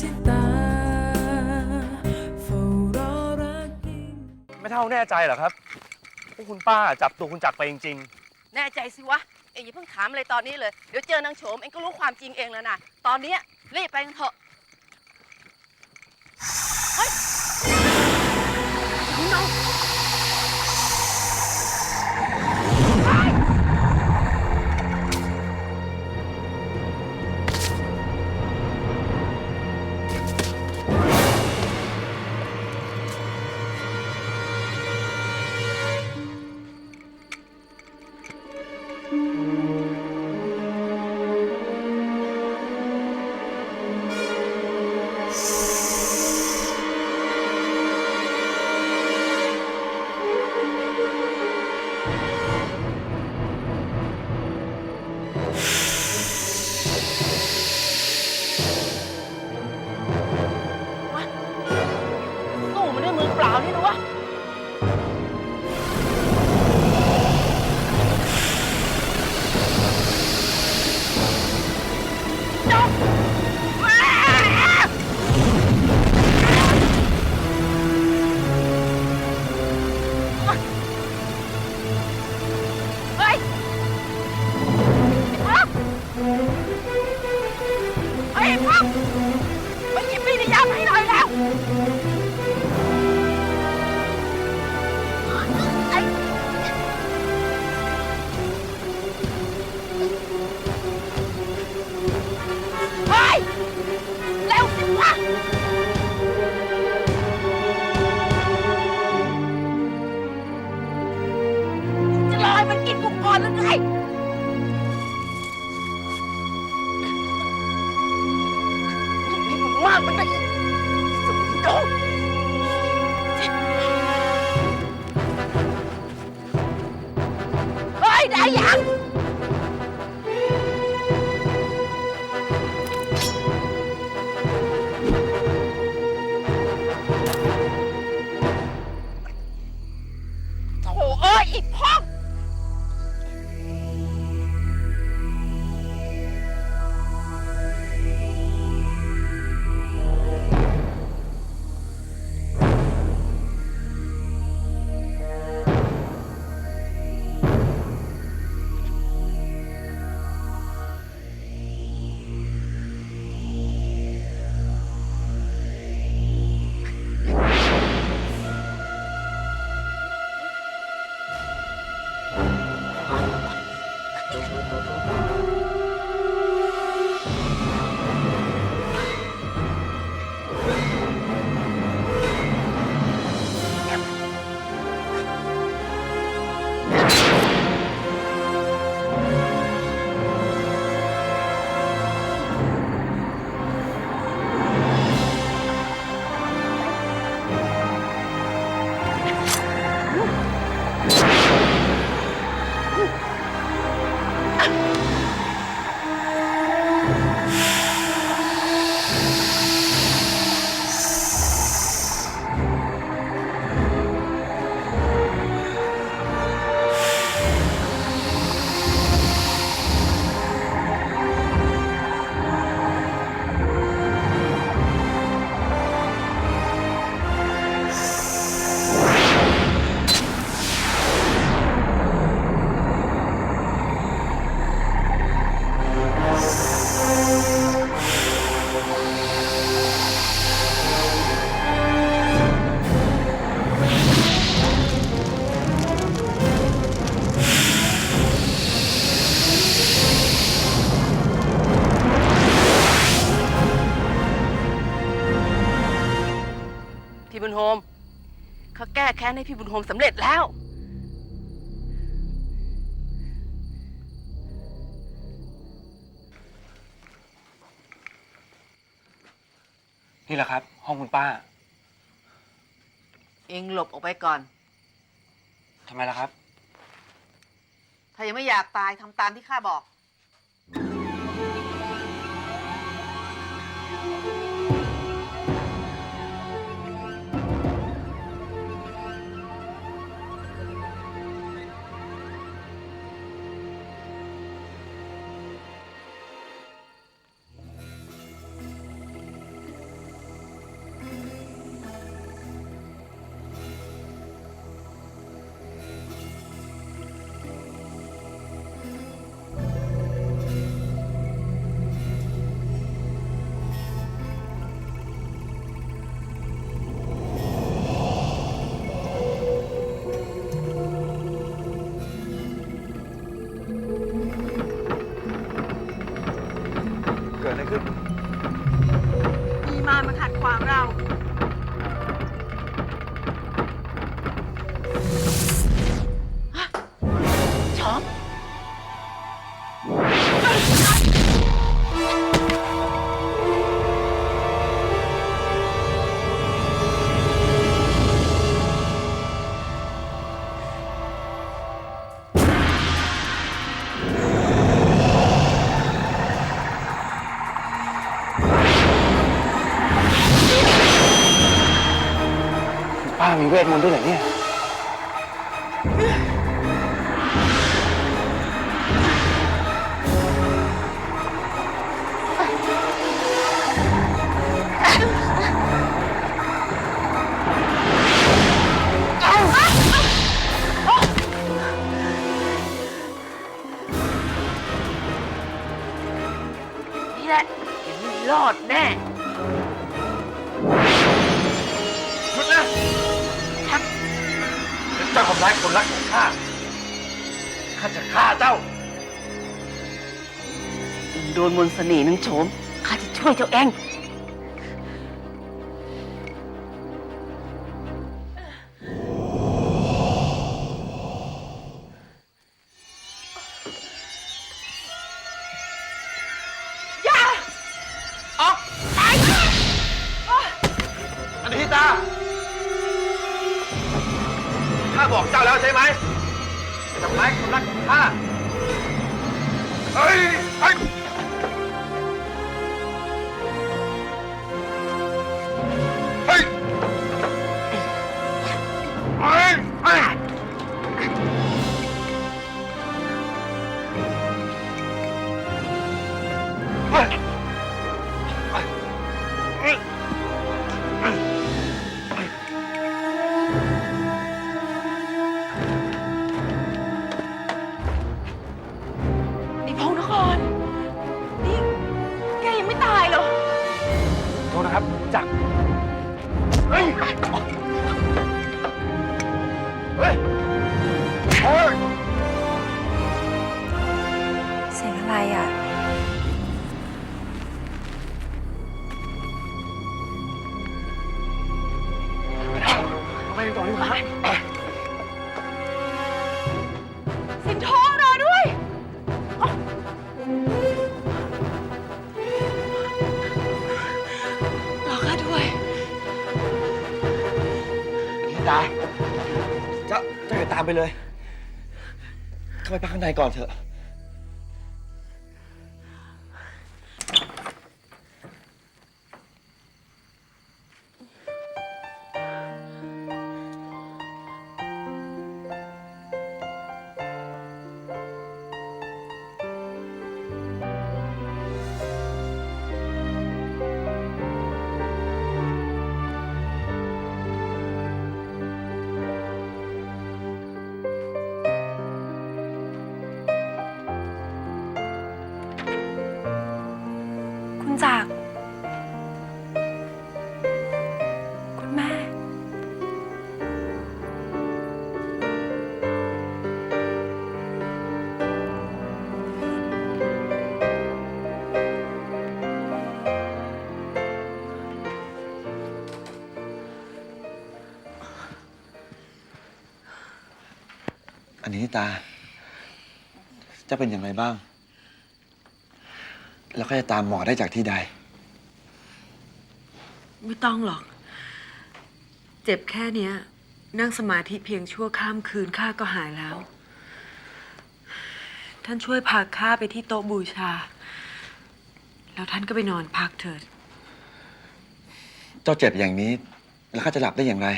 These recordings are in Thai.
ที่ตาเฝ้ารอรักยิ่ง ไม่เท่าแน่ใจเหรอครับพวกคุณป้าจับตัวคุณจักรไปจริง แน่ใจสิวะ เอ็งอย่าเพิ่งถามอะไรตอนนี้เลย เดี๋ยวเจอนางโฉมเอ็งก็รู้ความจริงเองแล้วนะ ตอนเนี้ยรีบไปกันเถอะ มันด้ว อ้ยอีกห้อง ค้นให้พี่บุญโฮมสำเร็จแล้วๆนี่แหละครับ ห้องคุณป้าเองหลบออกไปก่อน ทำไมล่ะครับ ถ้ายังไม่อยากตายทำตามที่ข้าบอกิดอะไรขึ้น มีมามาขัดขวางเรา วทมนต์ด้วยเหรอเนี่ย นี่แหละยังไม่รอดแน่ เจ้าทำร้ายคนรักของข้า ข้าจะฆ่าเจ้า โดนมนต์เสน่ห์นึงโฉมข้าจะช่วยเจ้าเอง นี่พงนคร นี่แกยังไม่ตายเหรอ โทษนะครับจักรเฮ้ยามไปเลย เข้าไปพักข้างในก่อนเถอะ นนี้ตาจะเป็นอย่างไรบ้าง แล้วก็จะตามหมอได้จากที่ใด ไม่ต้องหรอก เจ็บแค่เนี้ย นั่งสมาธิเพียงชั่วข้ามคืนข้าก็หายแล้ว ท่านช่วยพาข้าไปที่โต๊ะบูชา แล้วท่านก็ไปนอนพักเถิด เจ้าเจ็บอย่างนี้ แล้วข้าจะหลับได้อย่างไร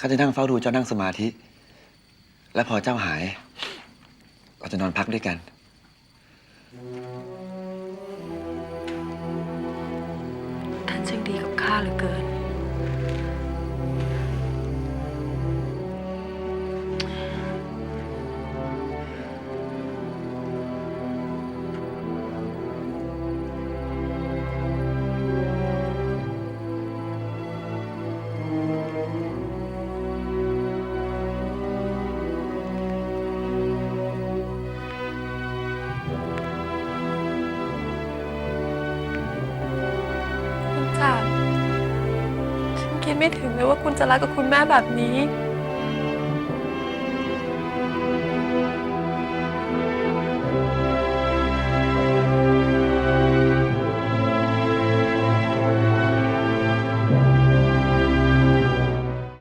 ข้าจะนั่งเฝ้าดูเจ้านั่งสมาธิ และพอเจ้าหายเราจะนอนพักด้วยกัน ท่านช่างดีกับข้าเหลือเกิน ค่ะ ฉันคิดไม่ถึงเลยว่าคุณจะรักกับคุณแม่แบบนี้